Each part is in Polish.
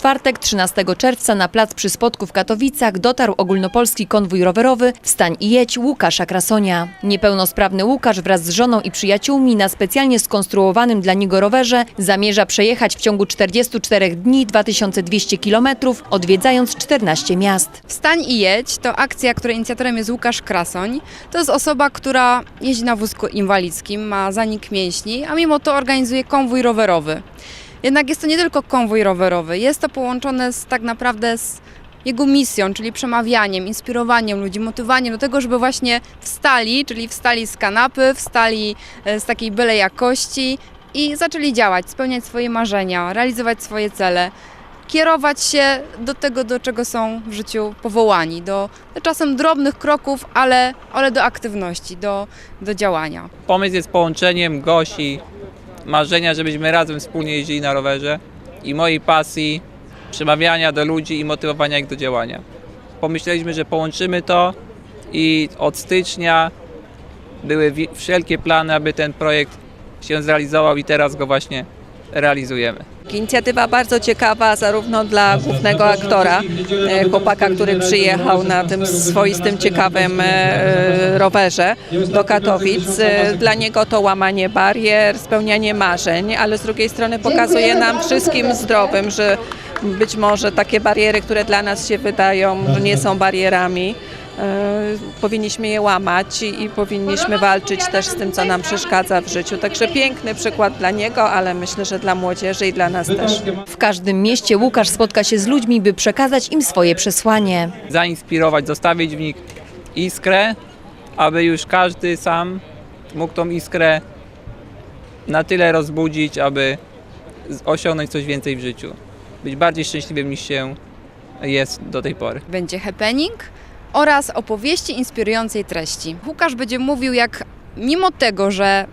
czwartek, 13 czerwca na plac przy Spodku w Katowicach dotarł ogólnopolski konwój rowerowy Wstań i jedź Łukasza Krasonia. Niepełnosprawny Łukasz wraz z żoną i przyjaciółmi na specjalnie skonstruowanym dla niego rowerze zamierza przejechać w ciągu 44 dni 2200 km, odwiedzając 14 miast. Wstań i jedź to akcja, której inicjatorem jest Łukasz Krasoń. To jest osoba, która jeździ na wózku inwalidzkim, ma zanik mięśni, a mimo to organizuje konwój rowerowy. Jednak jest to nie tylko konwój rowerowy, jest to połączone z, tak naprawdę z jego misją, czyli przemawianiem, inspirowaniem ludzi, motywowaniem do tego, żeby właśnie wstali, czyli wstali z kanapy, wstali e, z takiej byle jakości i zaczęli działać, spełniać swoje marzenia, realizować swoje cele kierować się do tego, do czego są w życiu powołani, do, do czasem drobnych kroków, ale, ale do aktywności, do, do działania. Pomysł jest połączeniem Gosi, marzenia, żebyśmy razem wspólnie jeździli na rowerze i mojej pasji przemawiania do ludzi i motywowania ich do działania. Pomyśleliśmy, że połączymy to i od stycznia były wszelkie plany, aby ten projekt się zrealizował i teraz go właśnie realizujemy. Inicjatywa bardzo ciekawa zarówno dla głównego aktora, e, chłopaka, który przyjechał na tym swoistym, ciekawym e, rowerze do Katowic. E, Dla niego to łamanie barier, spełnianie marzeń, ale z drugiej strony pokazuje nam wszystkim zdrowym, że być może takie bariery, które dla nas się wydają, nie są barierami, powinniśmy je łamać i, i powinniśmy walczyć też z tym, co nam przeszkadza w życiu. Także piękny przykład dla niego, ale myślę, że dla młodzieży i dla nas też. W każdym mieście Łukasz spotka się z ludźmi, by przekazać im swoje przesłanie. Zainspirować, zostawić w nich iskrę, aby już każdy sam mógł tą iskrę na tyle rozbudzić, aby osiągnąć coś więcej w życiu. Być bardziej szczęśliwym niż się jest do tej pory. Będzie happening oraz opowieści inspirującej treści. Łukasz będzie mówił, jak mimo tego, że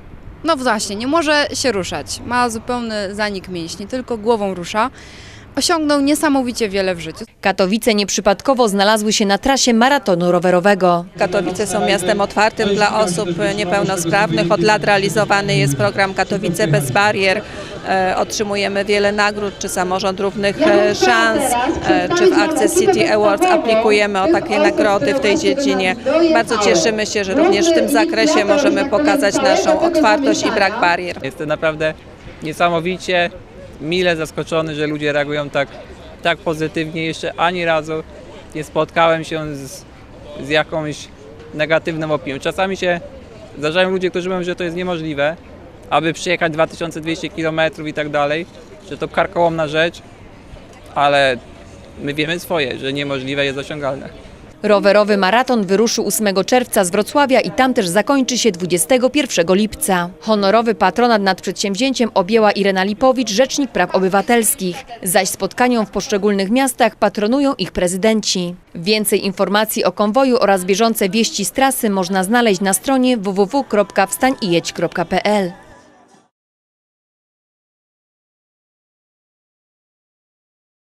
no właśnie, nie może się ruszać, ma zupełny zanik mięśni, tylko głową rusza, osiągnął niesamowicie wiele w życiu. Katowice nieprzypadkowo znalazły się na trasie maratonu rowerowego. Katowice są miastem otwartym dla osób niepełnosprawnych. Od lat realizowany jest program Katowice bez barier. E, Otrzymujemy wiele nagród, czy samorząd równych e, szans, e, czy w Access City Awards aplikujemy o takie nagrody w tej dziedzinie. Bardzo cieszymy się, że również w tym zakresie możemy pokazać naszą otwartość i brak barier. Jestem naprawdę niesamowicie mile zaskoczony, że ludzie reagują tak, tak pozytywnie. Jeszcze ani razu nie spotkałem się z, z jakąś negatywną opinią. Czasami się zdarzają ludzie, którzy mówią, że to jest niemożliwe, aby przyjechać 2200 km i tak dalej, że to karkołomna rzecz, ale my wiemy swoje, że niemożliwe jest osiągalne. Rowerowy maraton wyruszył 8 czerwca z Wrocławia i tam też zakończy się 21 lipca. Honorowy patronat nad przedsięwzięciem objęła Irena Lipowicz, Rzecznik Praw Obywatelskich, zaś spotkaniom w poszczególnych miastach patronują ich prezydenci. Więcej informacji o konwoju oraz bieżące wieści z trasy można znaleźć na stronie www.wstańijedź.pl.